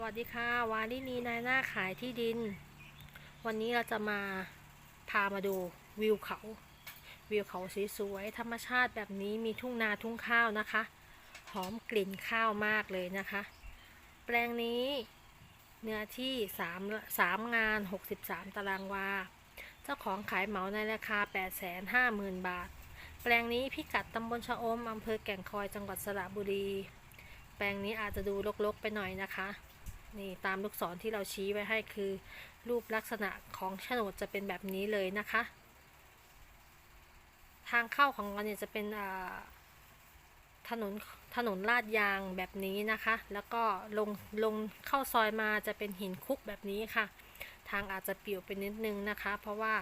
วัสดีค่ะ วาลินีนายหน้าขายที่ดิน วันนี้เราจะมาพามาดูวิวเขา วิวเขาสวยๆธรรมชาติแบบนี้มีทุ่งนาทุ่งข้าวนะคะ หอมกลิ่นข้าวมากเลยนะคะ แปลงนี้เนื้อที่3 3งาน 63 ตารางวา เจ้าของขายเหมาในราคา 850,000 บาท แปลงนี้พิกัดตำบลชะอมอำเภอแก่งคอยจังหวัดสระบุรีแปลงนี้อาจจะดูรกๆไปหน่อยนะคะ นี่ตามลูกศรที่เราชี้ไว้ให้คือ รูปลักษณะของโฉนดจะเป็นแบบนี้เลยนะคะ ทางเข้าของเราเนี่ยจะเป็นถนนถนนลาดยางแบบนี้นะคะ แล้วก็ลงลงเข้าซอยมาจะเป็นหินคุกแบบนี้ค่ะ ทางอาจจะปิวไปนิดนึงนะคะ เพราะว่า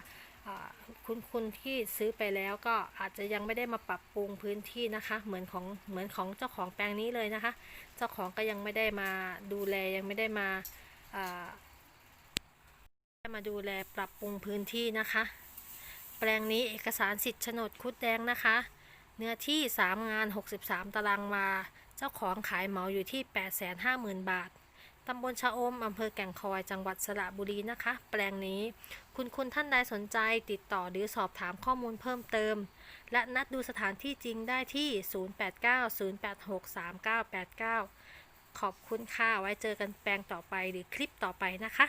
คุณคุณที่ซื้อไปแล้วก็อาจจะยังไม่ได้มาปรับปรุงพื้นที่นะคะ เหมือนของเหมือนของเจ้าของแปลงนี้เลยนะคะ เจ้าของก็ยังไม่ได้มาดูแลยังไม่ได้มามาดูแลปรับปรุงพื้นที่นะคะ แปลงนี้เอกสารสิทธิ์โฉนดคุดแดงนะคะ เนื้อที่ 3 งาน 63 ตารางวา เจ้าของขายเหมาอยู่ที่ 850,000 บาท ตำบลชะอมอำเภอแก่งคอย จังหวัดสระบุรีนะคะ แปลงนี้ คุณคุณท่านใดสนใจติดต่อหรือสอบถามข้อมูลเพิ่มเติม และนัดดูสถานที่จริงได้ที่ 0890863989 ขอบคุณค่ะ ไว้เจอกันแปลงต่อไปหรือคลิปต่อไปนะคะ